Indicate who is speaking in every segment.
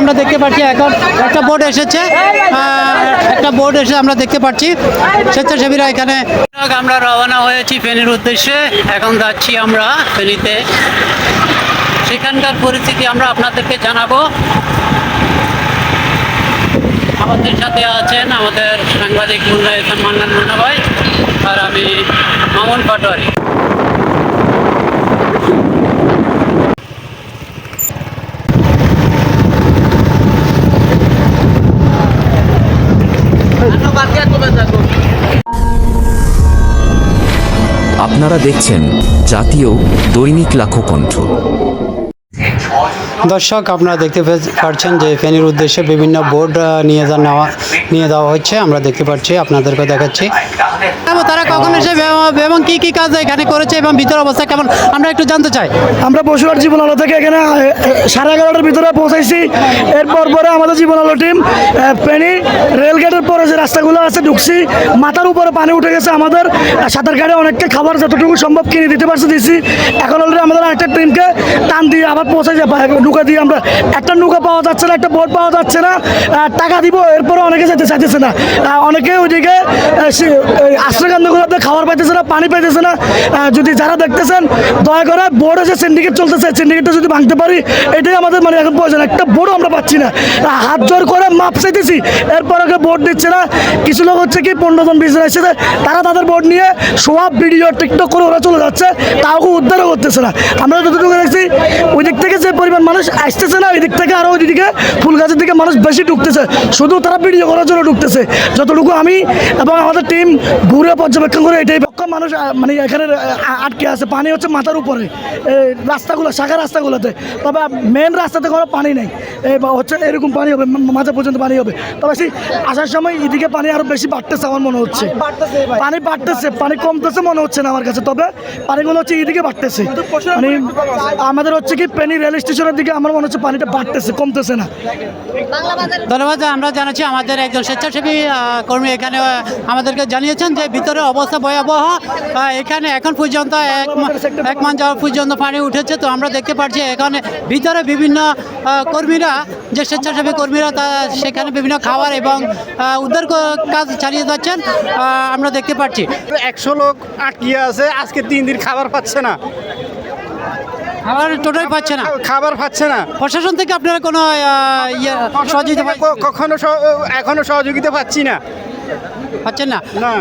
Speaker 1: আমরা দেখতে পাচ্ছি? এখন একটা বোর্ড এসেছে। একটা বোর্ড এসে আমরা দেখতে পাচ্ছি। স্বেচ্ছাসেবীরা এখানে আমরা রওনা হয়েছি ফেনীর উদ্দেশ্যে। এখন যাচ্ছি আমরা ফেনীতে। সেখানকার পরিস্থিতি আমরা আপনাদেরকে জানাব। আমাদের সাথে আছেন আমাদের সাংবাদিক মুন্না মান্নান মুন্না ভাই আর আমি মামুন পাটোয়ারি।
Speaker 2: আপনারা দেখছেন জাতীয় দৈনিক লাখো কণ্ঠ।
Speaker 1: দর্শক আপনারা দেখতে পাচ্ছেন যে ফেনীর উদ্দেশ্যে বিভিন্ন বোর্ড নিয়ে যা নেওয়া নিয়ে দেওয়া হচ্ছে। আমরা দেখতে পাচ্ছি আপনাদেরকে দেখাচ্ছি। তারা কখন এসে এবং কি কি কাজ এখানে করেছে এবং ভিতর অবস্থা কেমন আমরা একটু জানতে চাই।
Speaker 3: আমরা বসুরহাট জীবন আলো থেকে এখানে সাড়ে এগারোটার ভিতরে পৌঁছাইছি। এরপর পরে আমাদের জীবন আলো টিম পেনি রেলগেটের পরে যে রাস্তাগুলো আছে ঢুকছি। মাথার উপরে পানি উঠে গেছে আমাদের। সাঁতার কাটে অনেককে খাবার যতটুকু সম্ভব কিনে দিতে পারছে দিছি। এখন অলরেডি আমাদের আরেকটা টিমকে টান দিয়ে আবার পৌঁছে যাবে নৌকা দিয়ে আমরা একটা নৌকা পাওয়া যাচ্ছে না, একটা বোট পাওয়া যাচ্ছে না টাকা দিব এরপরে অনেকে যেতে চাইতেছে না। অনেকে ওইদিকে আশ্রয়কেন্দ্রগুলোতে খাবার পাইতেছে না, পানি পাইতেছে না। যদি যারা দেখতেছেন, দয়া করে বোর্ডে যে সিন্ডিকেট চলতেছে সিন্ডিকেটটা যদি ভাঙতে পারি, এটাই আমাদের মানে এখন প্রয়োজন। একটা বোর্ডও আমরা পাচ্ছি না। হাত জোর করে মাপ চাইতেছি, এরপর ওকে বোর্ড দিচ্ছে না। কিছু লোক হচ্ছে কি, পনেরো জন, বিশ জন এসেছে, তারা তাদের বোর্ড নিয়ে সব ভিডিও, টিকটক করে ওরা চলে যাচ্ছে, তাও উদ্ধারও করতেছে না। আমরা যতটুকু দেখছি, ওই দিক থেকে যে পরিমাণ মানুষ আসতেছে না ওই দিক থেকে আরও ওই দিকে ফুল গাছের দিকে মানুষ বেশি ঢুকতেছে। শুধু তারা ভিডিও করার জন্য ঢুকতেছে। যতটুকু আমি এবং আমাদের টিম ঘুরে পর্যবেক্ষণ করে এটাই পক্ষ মানুষ মানে এখানে আটকে আছে। পানি হচ্ছে মাথার উপরে রাস্তাগুলো শাখা রাস্তাগুলোতে। তবে মেন রাস্তাতে কোনো পানি নেই। হচ্ছে এরকম পানি হবে মা- মাথা পর্যন্ত পানি হবে। তবে সেই আসার সময় এদিকে পানি আরও বেশি বাড়তেছে আমার মনে হচ্ছে। পানি বাড়তেছে পানি কমতেছে মনে হচ্ছে না আমার কাছে। তবে পানিগুলো হচ্ছে এদিকে বাড়তেছে। মানে আমাদের হচ্ছে কি পেনি রেল স্টেশনের দিকে আমার মনে হচ্ছে পানিটা বাড়তেছে কমতেছে না।
Speaker 1: ধন্যবাদ আমরা জানাচ্ছি আমাদের একজন স্বেচ্ছাসেবী কর্মী এখানে আমাদেরকে জানিয়েছেন যে ভিতরে অবস্থা ভয়াবহ। এখানে এখন পর্যন্ত এক এক মান যাওয়া পর্যন্ত পানি উঠেছে। তো আমরা দেখতে পাচ্ছি এখানে ভিতরে বিভিন্ন কর্মীরা যে স্বেচ্ছাসেবী কর্মীরা তা সেখানে বিভিন্ন খাবার এবং উদ্ধার কাজ চালিয়ে যাচ্ছেন। আমরা দেখতে পাচ্ছি
Speaker 4: একশো লোক আটকিয়ে আছে আজকে তিন দিন খাবার পাচ্ছে না।
Speaker 1: খাবার টোটাল পাচ্ছে না।
Speaker 4: খাবার পাচ্ছে না।
Speaker 1: প্রশাসন থেকে আপনারা কোনো ইয়ে সহযোগিতা
Speaker 4: কখনো এখনও সহযোগিতা পাচ্ছি না।
Speaker 1: পাচ্ছেন না?
Speaker 4: না।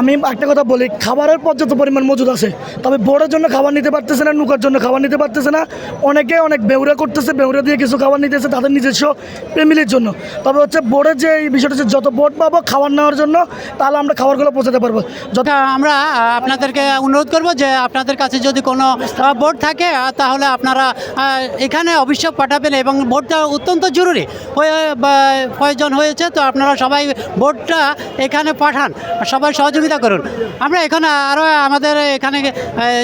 Speaker 3: আমি একটা কথা বলি, খাবারের পর্যাপ্ত পরিমাণ মজুদ আছে, তবে বোর্ডের জন্য খাবার নিতে পারতেছে না, নৌকার জন্য খাবার নিতে পারতেছে না। অনেকে অনেক বেউরা করতেছে, বেউরা দিয়ে কিছু খাবার নিতেছে তাদের নিজস্ব ফ্যামিলির জন্য। তবে হচ্ছে বোর্ডের যে এই বিষয়টা হচ্ছে, যত বোর্ড পাবো খাবার নেওয়ার জন্য, তাহলে আমরা খাবারগুলো পৌঁছাতে পারব। যত
Speaker 1: আমরা আপনাদেরকে অনুরোধ করব যে আপনাদের কাছে যদি কোনো বোর্ড থাকে তাহলে আপনারা এখানে অবশ্যই পাঠাবেন এবং বোর্ডটা অত্যন্ত জরুরি। প্রয়োজন হয়েছে, তো আপনারা সবাই বোর্ডটা এখানে পাঠান। সবাই সহযোগিতা করুন। আমরা এখানে আরও আমাদের এখানে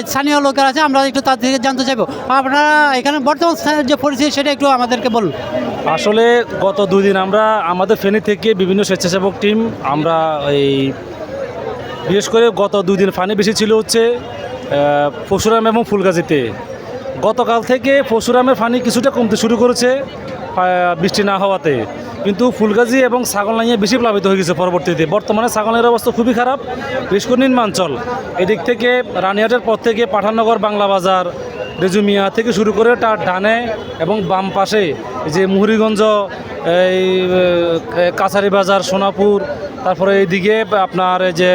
Speaker 1: স্থানীয় লোকের আছে, আমরা একটু তার থেকে জানতে চাইব। আপনারা এখানে বর্তমান যে পরিস্থিতি, সেটা একটু আমাদেরকে বলুন।
Speaker 5: আসলে গত দুই দিন আমরা আমাদের ফেনী থেকে বিভিন্ন স্বেচ্ছাসেবক টিম, আমরা এই বিশেষ করে গত দুই দিন পানি বেশি ছিল হচ্ছে পরশুরাম এবং ফুলগাজিতে। গতকাল থেকে পরশুরামের পানি কিছুটা কমতে শুরু করেছে বৃষ্টি না হওয়াতে। কিন্তু ফুলগাজি এবং ছাগল ছাগলনাইয়া বেশি প্লাবিত হয়ে গেছে পরবর্তীতে। বর্তমানে ছাগলের অবস্থা খুবই খারাপ। বিশেষ করে নিম্নাঞ্চল। এদিক থেকে রানিহাটের পর থেকে পাঠাননগর, বাংলা বাজার, রেজুমিয়া থেকে শুরু করে তার ডানে এবং বাম পাশে যে মুহুরিগঞ্জ, এই কাছারি বাজার, সোনাপুর, তারপরে এইদিকে আপনার এই যে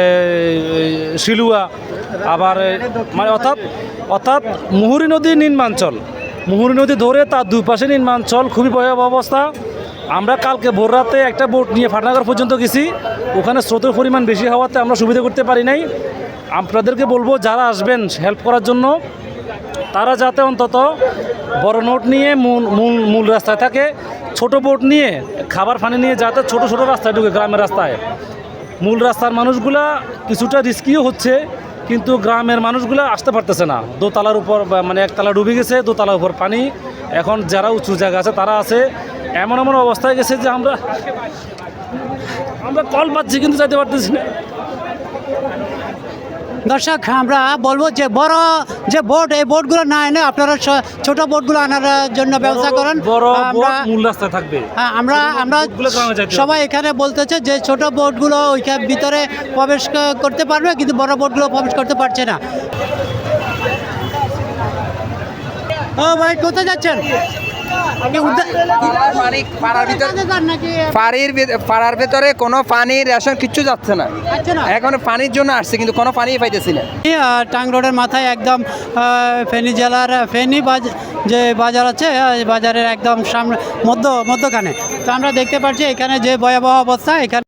Speaker 5: শিলুয়া, আবার মানে অর্থাৎ অর্থাৎ মুহুরী নদী নিম্নাঞ্চল। মুহুরী নদী ধরে তার দুই পাশে নিম্নাঞ্চল। খুবই ভয়াবহ অবস্থা। আমরা কালকে ভোর রাতে একটা বোট নিয়ে ফাটনাগর পর্যন্ত গেছি। ওখানে স্রোতের পরিমাণ বেশি হওয়াতে আমরা সুবিধা করতে পারি নাই। আপনাদেরকে বলব, যারা আসবেন হেল্প করার জন্য, তারা যাতে অন্তত বড় নোট নিয়ে মূল মূল মূল রাস্তায় থাকে, ছোট বোট নিয়ে, খাবার পানি নিয়ে যাতে ছোট ছোট রাস্তায় ঢুকে গ্রামের রাস্তায়। মূল রাস্তার মানুষগুলা কিছুটা রিস্কিও হচ্ছে, কিন্তু গ্রামের মানুষগুলা আসতে পারতেছে না। দোতলার উপর মানে একতলা ডুবে গেছে, দোতলার উপর পানি। এখন যারা উঁচু জায়গা আছে, তারা আছে। এমন এমন অবস্থায় গেছে যে আমরা আমরা কল পাচ্ছি কিন্তু যাইতে পারতেছি না।
Speaker 1: দর্শক আমরা বলব যে বড় যে বোট এই বোটগুলো না এনে আপনারা ছোট বোটগুলো আনার জন্য ব্যবস্থা করেন।
Speaker 5: থাকবে।
Speaker 1: হ্যাঁ, আমরা আমরা। সবাই এখানে বলতেছে যে ছোট বোটগুলো ওইখানে ভিতরে প্রবেশ করতে পারবে কিন্তু বড় বোটগুলো প্রবেশ করতে পারছে না। ও ভাই কোথায় যাচ্ছেন? উদ্যা-
Speaker 6: পাড়ার ভিতর পানির পাড়ার কোনো পানি রেশন কিচ্ছু যাচ্ছে না। এখন পানির জন্য আসছে কিন্তু কোনো পানি পাইতেছি না।
Speaker 1: আহ, টাং রোডের মাথায় একদম আহ, ফেনী জেলার ফেনী যে বাজার আছে বাজারের একদম সামনে মধ্য মধ্যখানে। তো আমরা দেখতে পাচ্ছি এখানে যে ভয়াবহ অবস্থা এখানে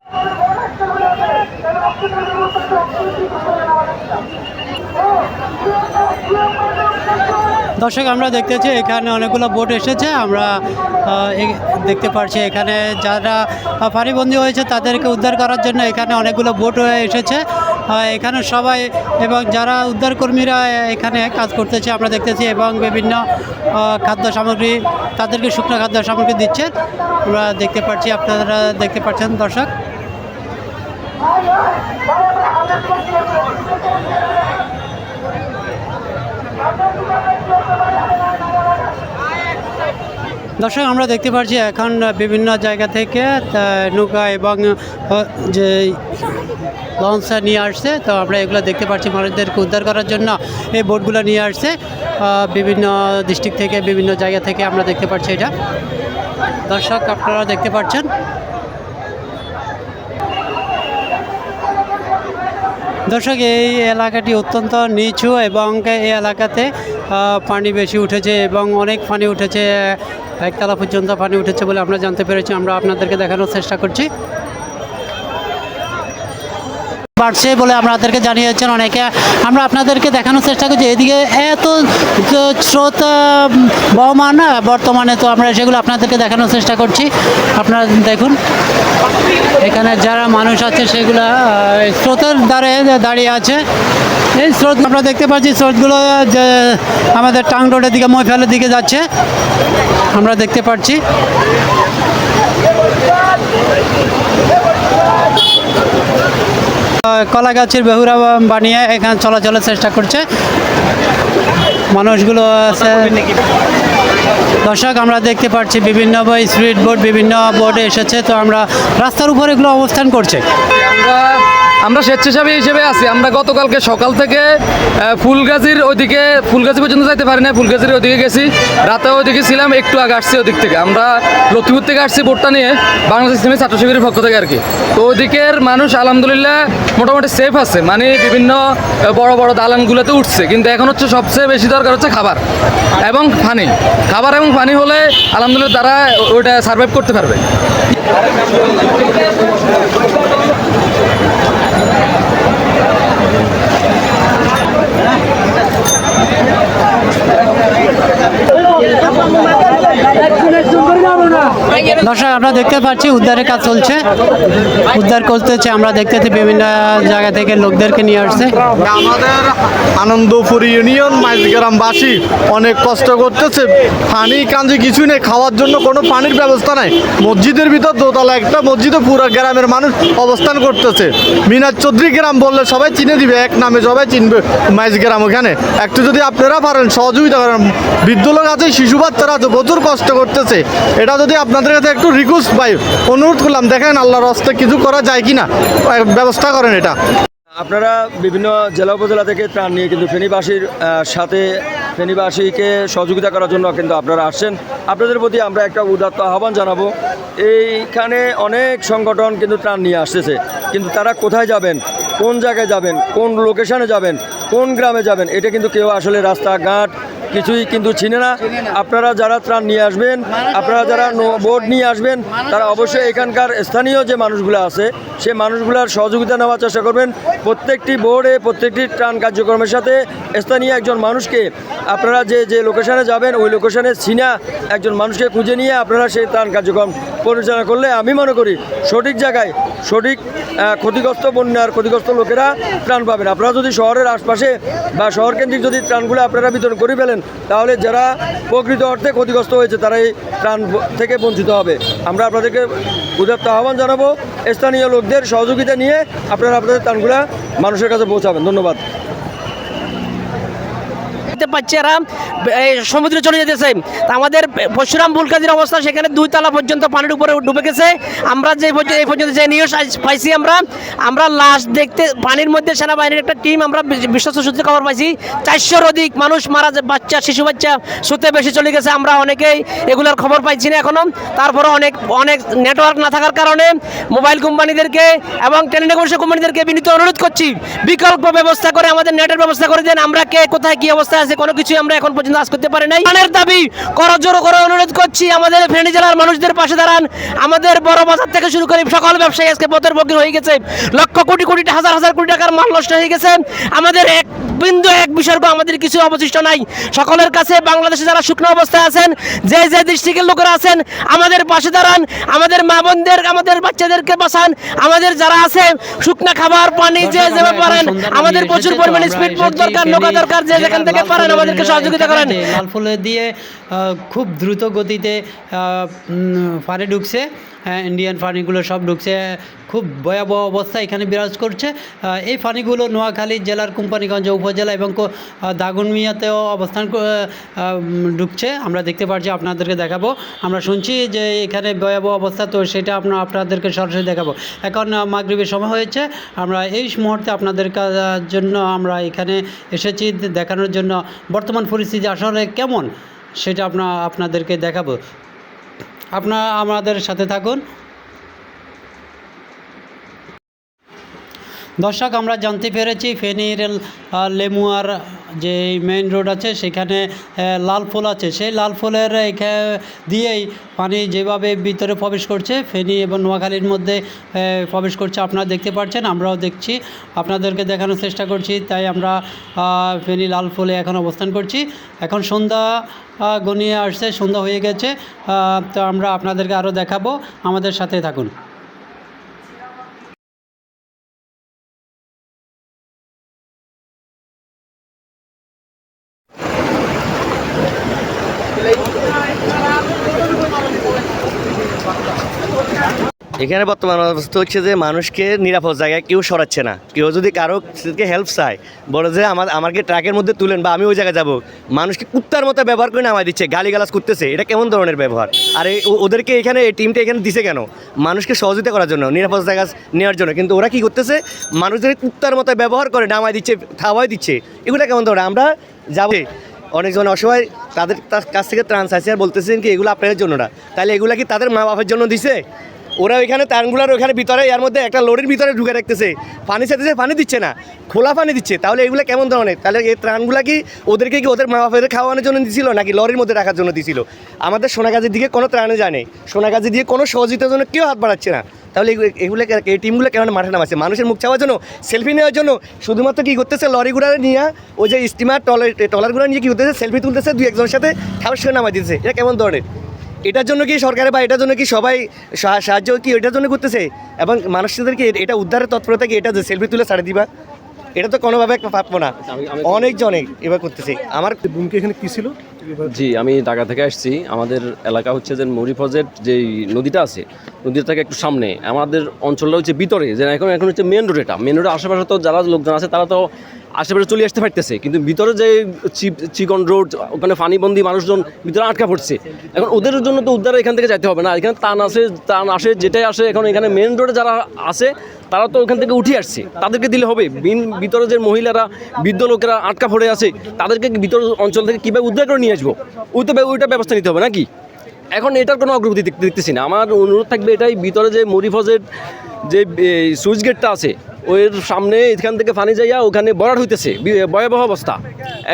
Speaker 1: দর্শক, আমরা দেখতেছি এখানে অনেকগুলো বোট এসেছে। আমরা দেখতে পারছি এখানে যারা পানিবন্দী হয়েছে তাদেরকে উদ্ধার করার জন্য এখানে অনেকগুলো বোট এসেছে। এখানে সবাই এবং যারা উদ্ধারকর্মীরা এখানে কাজ করতেছে, আমরা দেখতেছি এবং বিভিন্ন খাদ্য সামগ্রী, তাদেরকে শুকনো খাদ্য সামগ্রী দিচ্ছে। আমরা দেখতে পাচ্ছি, আপনারা দেখতে পাচ্ছেন দর্শক। দর্শক, আমরা দেখতে পাচ্ছি এখন বিভিন্ন জায়গা থেকে নৌকা এবং যে লঞ্চ নিয়ে আসছে। তো আমরা এগুলো দেখতে পাচ্ছি মানুষদেরকে উদ্ধার করার জন্য। এই বোটগুলো নিয়ে আসছে বিভিন্ন ডিস্ট্রিক্ট থেকে, বিভিন্ন জায়গা থেকে আমরা দেখতে পাচ্ছি এটা। দর্শক, আপনারা দেখতে পাচ্ছেন। দর্শক, এই এলাকাটি অত্যন্ত নিচু এবং এই এলাকাতে পানি বেশি উঠেছে এবং অনেক পানি উঠেছে, একতলা পর্যন্ত পানি উঠেছে বলে আমরা জানতে পেরেছি। আমরা আপনাদেরকে দেখানোর চেষ্টা করছি। বাড়ছে বলে আপনাদেরকে জানিয়েছেন অনেকে। আমরা আপনাদেরকে দেখানোর চেষ্টা করছি, এদিকে এত স্রোত বহমান না বর্তমানে তো আমরা সেগুলো আপনাদেরকে দেখানোর চেষ্টা করছি। আপনারা দেখুন, এখানে যারা মানুষ আছে সেগুলো স্রোতের দ্বারে দাঁড়িয়ে আছে। এই স্রোত, আমরা দেখতে পাচ্ছি স্রোতগুলো, যে আমাদের টাং রোডের দিকে ময়ফেলের দিকে যাচ্ছে। আমরা দেখতে পাচ্ছি। কলা গাছের বেহুরা বানিয়ে এখানে চলাচলের চেষ্টা করছে। মানুষগুলো আছে। দর্শক, আমরা দেখতে পাচ্ছি বিভিন্ন স্ট্রিট বোর্ড বিভিন্ন বোর্ডে এসেছে। তো আমরা রাস্তার উপর এগুলো অবস্থান করছে।
Speaker 7: আমরা আমরা স্বেচ্ছাসেবী হিসেবে আছি। আমরা গতকালকে সকাল থেকে ফুলগাজীর ওইদিকে, ফুলগাজী পর্যন্ত যাইতে পারি না ফুলগাজীর ওইদিকে গেছি। রাতে ওইদিকে ছিলাম, একটু আগে আসছি ওদিক থেকে। আমরা লক্ষ্মীপুর থেকে আসছি বোটটা নিয়ে, বাংলাদেশ ইসলামী ছাত্র শিবিরের পক্ষ থেকে আর কি। তো ওইদিকের মানুষ আলহামদুলিল্লাহ মোটামুটি সেফ আছে। মানে বিভিন্ন বড় বড় দালানগুলোতে উঠছে। কিন্তু এখন হচ্ছে সবচেয়ে বেশি দরকার হচ্ছে খাবার এবং পানি। খাবার এবং পানি হলে আলহামদুলিল্লাহ তারা ওইটা সার্ভাইভ করতে পারবে।
Speaker 1: দর্শক, আমরা দেখতে পাচ্ছি উদ্ধারের কাজ চলছে। উদ্ধার করতেছে, আমরা দেখতেছি বিভিন্ন জায়গা থেকে লোকদেরকে নিয়ে আসছে।
Speaker 4: আমাদের আনন্দপুর ইউনিয়ন মাইজগ্রামবাসী অনেক কষ্ট করতেছে। পানি, কাঞ্জি কিছু নেই, খাওয়ার জন্য কোনো পানির ব্যবস্থা নাই। মসজিদের ভিতর দোতলা, একটা মসজিদে পুরো গ্রামের মানুষ অবস্থান করতেছে। মিনার চৌধুরী গ্রাম বললে সবাই চিনে দিবে, এক নামে সবাই চিনবে মাইজগ্রাম ওখানে। একটু যদি আপনারা পারেন, সহযোগিতা করেন। বৃদ্ধ লোক আছে, শিশু বাচ্চারা আছে, প্রচুর কষ্ট করতেছে। এটা যদি আপনাদের কাছে একটু রিকোয়েস্ট পাই অনুরোধ করলাম, দেখেন আল্লাহর হস্তে কিছু করা যায় কি না ব্যবস্থা করেন এটা।
Speaker 8: আপনারা বিভিন্ন জেলা উপজেলা থেকে ত্রাণ নিয়ে কিন্তু ফেনীবাসীর সাথে ফেনীবাসীকে সহযোগিতা করার জন্য কিন্তু আপনারা আসছেন। আপনাদের প্রতি আমরা একটা উদাত্ত আহ্বান জানাব। এইখানে অনেক সংগঠন কিন্তু ত্রাণ নিয়ে আসতেছে। কিন্তু তারা কোথায় যাবেন? কোন জায়গায় যাবেন? কোন লোকেশানে যাবেন? কোন গ্রামে যাবেন? এটা কিন্তু কেউ আসলে রাস্তাঘাট কিছুই কিন্তু চিনে না। আপনারা যারা ত্রাণ নিয়ে আসবেন, আপনারা যারা বোট নিয়ে আসবেন, তারা অবশ্যই এখানকার স্থানীয় যে মানুষগুলো আছে, সে মানুষগুলোর সহযোগিতা নেওয়ার চেষ্টা করবেন। প্রত্যেকটি বোর্ডে, প্রত্যেকটি ত্রাণ কার্যক্রমের সাথে স্থানীয় একজন মানুষকে আপনারা যে যে লোকেশনে যাবেন, ওই লোকেশনে চিনা একজন মানুষকে খুঁজে নিয়ে আপনারা সেই ত্রাণ কার্যক্রম পরিচালনা করলে আমি মনে করি সঠিক জায়গায় সঠিক ক্ষতিগ্রস্ত বন্যার ক্ষতিগ্রস্ত লোকেরা ত্রাণ পাবেন আপনারা যদি শহরের আশপাশে বা শহর কেন্দ্রিক যদি ত্রাণগুলো আপনারা বিতরণ করে ফেলেন, তাহলে যারা প্রকৃত অর্থে ক্ষতিগ্রস্ত হয়েছে, তারা এই ত্রাণ থেকে বঞ্চিত হবে। আমরা আপনাদেরকে উদার্ত আহ্বান জানাব, স্থানীয় লোকদের সহযোগিতা নিয়ে আপনারা আপনাদের ত্রাণগুলা মানুষের কাছে পৌঁছাবেন। ধন্যবাদ।
Speaker 9: দেখতে পাচ্ছি এরা সমুদ্রে চলে যেতেছে। আমাদের পরশুরাম বুলকাজির অবস্থা, সেখানে দুই তলা পর্যন্ত পানির উপরে ডুবে গেছে। আমরা যে এই পর্যন্ত যে নিউজ পাইছি আমরা আমরা লাশ দেখতে, পানির মধ্যে সেনাবাহিনীর একটা টিম আমরা বিশ্বস্ত সূত্রে খবর পাইছি। চারশোর অধিক মানুষ মারা বাচ্চা, শিশু, বাচ্চা শুতে বেশি চলে গেছে, আমরা অনেকেই এগুলোর খবর পাইছি না এখনও। তারপরে অনেক অনেক নেটওয়ার্ক না থাকার কারণে মোবাইল কোম্পানিদেরকে এবং টেলিকমিউনিকেশন কোম্পানিদেরকে বিনীত অনুরোধ করছি। বিকল্প ব্যবস্থা করে আমাদের নেটের ব্যবস্থা করে দেন, আমরা কে, কোথায়, কি অবস্থা আছে কোনো কিছুই আমরা এখন পর্যন্ত আজ করতে পারি নাই। প্রাণের দাবি করজোর করে অনুরোধ করছি, আমাদের ফেনী জেলার মানুষদের পাশে দাঁড়ান। আমাদের বড় বাজার থেকে শুরু করে সকল ব্যবসায়ী আজকে পথের বগির হয়ে গেছে। লক্ষ কোটি কোটি, হাজার হাজার কোটি টাকার মাল নষ্ট হয়ে গেছে। আমাদের এক বিন্দু এক বিসর্গ আমাদের কিছু অবশিষ্ট নাই। সকলের কাছে বাংলাদেশে যারা শুকনো অবস্থায় আছেন যে যে ডিস্ট্রিক্টের লোকেরা আছেন আমাদের পাশে দাঁড়ান আমাদের মা বোনদের আমাদের বাচ্চাদেরকে বাঁচান আমাদের যারা আছে শুকনো খাবার পানি যে যেভাবে পারেন আমাদের প্রচুর পরিমাণে স্পিড বোট দরকার নৌকা দরকার যে যেখান থেকে পারেন আমাদেরকে সহযোগিতা করেন।
Speaker 1: লাল ফুলে দিয়ে খুব দ্রুত গতিতে ফানি ঢুকছে। হ্যাঁ, ইন্ডিয়ান ফানিগুলো সব ঢুকছে। খুব ভয়াবহ অবস্থা এখানে বিরাজ করছে। এই ফানিগুলো নোয়াখালী জেলার কোম্পানিগঞ্জ উপজেলা এবং দাগনমিয়াতেও অবস্থান ঢুকছে। আমরা দেখতে পাচ্ছি আপনাদেরকে দেখাবো। আমরা শুনছি যে এখানে ভয়াবহ অবস্থা তো সেটা আমরা আপনাদেরকে সরাসরি দেখাবো। এখন মাগরিবের সময় হয়েছে। আমরা এই মুহূর্তে আপনাদের জন্য আমরা এখানে এসেছি দেখানোর জন্য। বর্তমান পরিস্থিতি আসলে কেমন সেটা আপনা আপনাদেরকে দেখাবো। আপনারা আমাদের সাথে থাকুন। দর্শক, আমরা জানতে পেরেছি ফেনীর লেমুয়ার যে মেইন রোড আছে, সেখানে লাল ফুল আছে। সেই লাল ফুলের দিয়েই পানি যেভাবে ভিতরে প্রবেশ করছে, ফেনী এবং নোয়াখালীর মধ্যে প্রবেশ করছে আপনারা দেখতে পাচ্ছেন, আমরাও দেখছি। আপনাদেরকে দেখানোর চেষ্টা করছি, তাই আমরা ফেনী লাল ফুলে এখন অবস্থান করছি। এখন সন্ধ্যা গনিয়ে আসছে, সন্ধ্যা হয়ে গেছে তো আমরা আপনাদেরকে আরও দেখাবো। আমাদের সাথে থাকুন।
Speaker 10: এখানে বর্তমান অবস্থা হচ্ছে যে মানুষকে নিরাপদ জায়গায় কেউ সরাচ্ছে না। কেউ যদি কারও হেল্প চায়, বলে যে আমার, আমাকে ট্রাকের মধ্যে তুলেন বা আমি ওই জায়গায় যাব, মানুষকে কুত্তার মতো ব্যবহার করে নামাই দিচ্ছে, গালিগালাজ করতেছে, এটা কেমন ধরনের ব্যবহার? আর ওদেরকে এখানে, এই টিমটা এখানে দিছে কেন? মানুষকে সহযোগিতা করার জন্য, নিরাপদ জায়গা নেওয়ার জন্য। কিন্তু ওরা কি করতেছে? মানুষদের কুত্তার মতো ব্যবহার করে নামাই দিচ্ছে খাওয়াই দিচ্ছে। এগুলো কেমন ধরনের? আমরা যাব। অনেকজন অসহায়, তাদের কাছ থেকে ত্রাণ চাইছে আর বলতেছেন কি, এগুলো আপনাদের জন্য না। তাহলে এগুলো কি তাদের মা বাপের জন্য দিছে? ওরা ওইখানে ত্রাণগুলোর ওখানে ভিতরে, এর মধ্যে একটা লরির ভিতরে ঢুকে রাখতেছে পানি চাইতেছে পানি দিচ্ছে না, খোলা পানি দিচ্ছে। তাহলে এগুলো কেমন ধরনের? তাহলে এই ত্রাণগুলো কি ওদেরকে কি ওদের মা বাপের খাওয়ানোর জন্য দিছিল, নাকি লরির মধ্যে রাখার জন্য দিছিল? আমাদের সোনাগাজির দিকে কোনো ত্রাণে জানে সোনাগাজি দিয়ে কোনো সহযোগিতার জন্য কেউ হাত বাড়াচ্ছে না। তাহলে এগুলো- এই টিমগুলো কেন মাঠে নামাচ্ছে? মানুষের মুখ চাওয়ার জন্য, সেলফি নেওয়ার জন্য শুধুমাত্র কী করতেছে লরিগুলো নিয়ে, ওই যে স্টিমার টলার টলারগুলো নিয়ে কী করতেছে? সেলফি তুলতেছে, দুই একজনের সাথে ঠাউস করে নামাই দিতেছে। এটা কেমন ধরনের? এটার জন্য কি সরকারে বা এটার জন্য কি সবাই সাহায্য কি এটার জন্য করতেছে? এবং মানুষদেরকে এটা উদ্ধারের তৎপরতা কি এটা যে সেলফি তুলে ছাড়ে দিবা? এটা তো কোনোভাবে পাবো না। অনেকজনে এবার করতেছে। আমার
Speaker 11: ভূমিকা এখানে কি ছিল?
Speaker 12: জি আমি ঢাকা থেকে আসছি। আমাদের এলাকা হচ্ছে যে মরিফজের যে নদীটা আছে নদীটা থেকে একটু সামনে। আমাদের অঞ্চলটা হচ্ছে ভিতরে যে এখন এখন হচ্ছে মেন রোড এটা। মেন রোডের আশেপাশে তো যারা লোকজন আছে তারা তো আশেপাশে চলে আসতে পারতেছে, কিন্তু ভিতরে যে চিকন রোড, ওখানে ফানিবন্দি মানুষজন ভিতরে আটকা পড়ছে। এখন ওদের জন্য তো উদ্ধার এখান থেকে যাইতে হবে না। এখানে টান আসে তান আসে, যেটাই আসে, এখন এখানে মেন রোডে যারা আছে, তারা তো ওখান থেকে উঠে আসছে। তাদেরকে দিলে হবে। ভিতরে যে মহিলারা, বৃদ্ধ লোকেরা আটকা পড়ে আছে, তাদেরকে ভিতর অঞ্চল থেকে কীভাবে উদ্ধার করে নিয়ে আসব? ওই তো ওইটা ব্যবস্থা নিতে হবে নাকি? এখন এটার কোনো অগ্রগতি দেখ- দেখতেছি না। আমার অনুরোধ থাকবে এটাই, ভিতরে যে মরিফজের যে সুইচ গেটটা আছে ওর সামনে এখান থেকে পানি যাইয়া ওখানে বরাট হইতেছে। ভয়াবহ অবস্থা।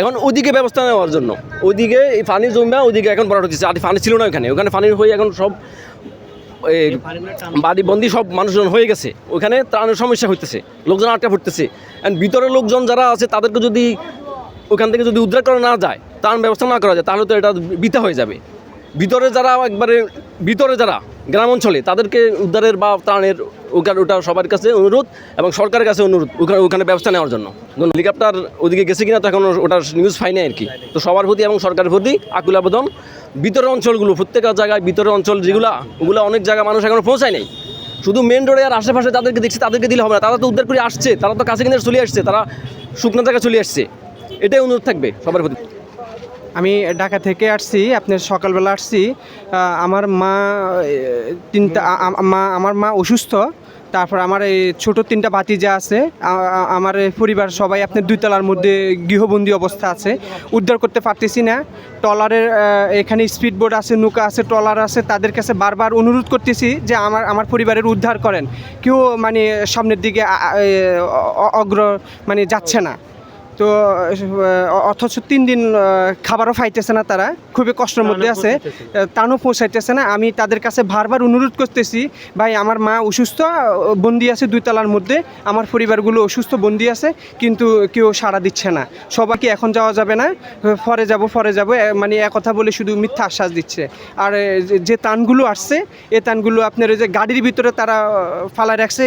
Speaker 12: এখন ওদিকে ব্যবস্থা নেওয়ার জন্য। ওদিকে এই পানি জমা ওদিকে এখন বরাট হইতেছে। আর পানি ছিল না ওখানে। ওখানে পানি হয়ে এখন সব বাড়ি বন্দি সব মানুষজন হয়ে গেছে। ওখানে ত্রাণের সমস্যা হইতেছে। লোকজন আটকা পড়তেছে। অ্যান্ড ভিতরের লোকজন যারা আছে, তাদেরকে যদি ওখান থেকে যদি উদ্ধার করা না যায়, ত্রাণ ব্যবস্থা না করা যায়, তাহলে তো এটা বৃথা হয়ে যাবে। ভিতরে যারা একবারে, ভিতরে যারা গ্রাম অঞ্চলে তাদেরকে উদ্ধারের বা ত্রাণের ওখানে, ওটা সবার কাছে অনুরোধ এবং সরকারের কাছে অনুরোধ ওখানে ওখানে ব্যবস্থা নেওয়ার জন্য। হেলিকপ্টার ওদিকে গেছে কিনা তো এখন ওটার নিউজ পাই নাই আর কি তো সবার প্রতি এবং সরকারের প্রতি আকুল আবেদন। ভিতরের অঞ্চলগুলো, প্রত্যেকটা জায়গায় ভিতরের অঞ্চল যেগুলো, ওগুলো অনেক জায়গায় মানুষ এখনও পৌঁছায় নাই। শুধু মেন রোডে আর আশেপাশে যাদেরকে দেখছি, তাদেরকে দিলে হবে না। তারা তো উদ্ধার করে আসছে, তারা তো কাছে কিনে চলে আসছে, তারা শুকনো জায়গায় চলে আসছে। এটাই অনুরোধ থাকবে সবার প্রতি।
Speaker 11: আমি ঢাকা থেকে আসছি আপনার সকালবেলা আসছি। আমার মা তিনটা মা, আমার মা অসুস্থ। তারপর আমার এই ছোটো তিনটা ভাতিজা আছে। আ- আ- আমার পরিবার সবাই আপনার দুইতলার মধ্যে গৃহবন্দী অবস্থা আছে। উদ্ধার করতে পারতেছি না। ট্রলারের এখানে স্পিড বোট আছে, নৌকা আছে, ট্রলার আছে। তাদের কাছে বারবার অনুরোধ করতেছি যে আমার আমার পরিবারের উদ্ধার করেন। কেউ মানে সামনের দিকে অগ্র মানে যাচ্ছে না। তো অথচ তিন দিন খাবারও পাইতেছে না তারা। খুবই কষ্টের মধ্যে আছে। তানও পৌঁছাইতেছে না। আমি তাদের কাছে বারবার অনুরোধ করতেছি ভাই আমার মা অসুস্থ বন্দি আছে দুই তলার মধ্যে। আমার পরিবারগুলো অসুস্থ বন্দি আছে কিন্তু কেউ সাড়া দিচ্ছে না। সবাইকে এখন যাওয়া যাবে না। পরে যাব পরে যাব। মানে এক কথা বলে শুধু মিথ্যা আশ্বাস দিচ্ছে। আর যে- তানগুলো আসছে এ তানগুলো আপনার ওই যে গাড়ির ভিতরে তারা ফালায় রাখছে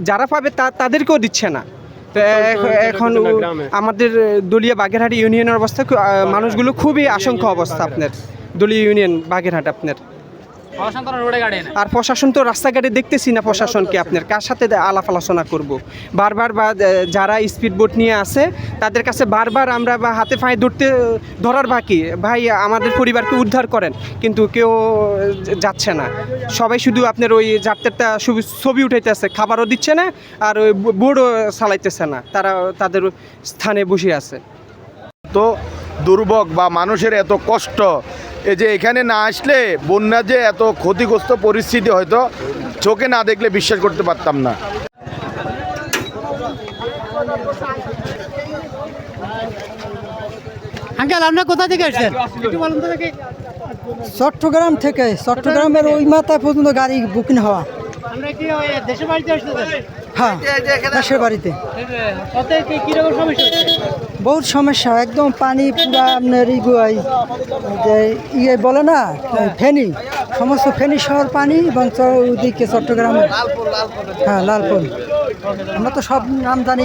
Speaker 11: যারা পাবে তা- তাদেরকেও দিচ্ছে না। তো এখন আমাদের দলীয় বাগেরহাট ইউনিয়নের অবস্থা মানুষগুলো খুবই আশঙ্কা অবস্থা আপনার। দলীয় ইউনিয়ন বাগেরহাট আপনার। আর প্রশাসন তো রাস্তাঘাটে দেখতেছি না প্রশাসনকে আপনার কার সাথে আলাপ আলোচনা করব? বারবার বা যারা স্পিড বোট নিয়ে আসে তাদের কাছে বারবার আমরা বা হাতে ফাঁয়ে ধরতে ধরার বাকি। ভাই আমাদের পরিবারকে উদ্ধার করেন কিন্তু কেউ যাচ্ছে না। সবাই শুধু আপনার ওই যাত্রাটা ছবি উঠাইতেছে খাবারও দিচ্ছে না আর ওই বোর্ডও চালাইতেছে না। তারা তাদের স্থানে বসে আছে।
Speaker 13: তো দুর্ভোগ বা মানুষের এত কষ্ট এই যে এখানে না আসলে বন্যা যে এত ক্ষতিগ্রস্ত পরিস্থিতি হয়তো চোখে না দেখলে বিশ্বাস করতে পারতাম না।
Speaker 1: আঙ্কেল আপনার কোথা থেকে
Speaker 14: চট্টগ্রাম থেকে চট্টগ্রামের ওই মাথা পর্যন্ত গাড়ি বুকিং হওয়া।
Speaker 1: আমরা কি দেশের বাড়িতে আসতেছেন
Speaker 14: হ্যাঁ দেশের বাড়িতে।
Speaker 1: কত কি কীরকম সমস্যা হচ্ছে?
Speaker 14: বহুত সমস্যা একদম পানি পুরা আপনার ইগুয়াই ইয়ে বলে না ফেনি সমস্ত ফেনি শহর পানি এবং চ- ওদিকে চট্টগ্রামে। হ্যাঁ লালপুর। আমরা তো সব নাম জানি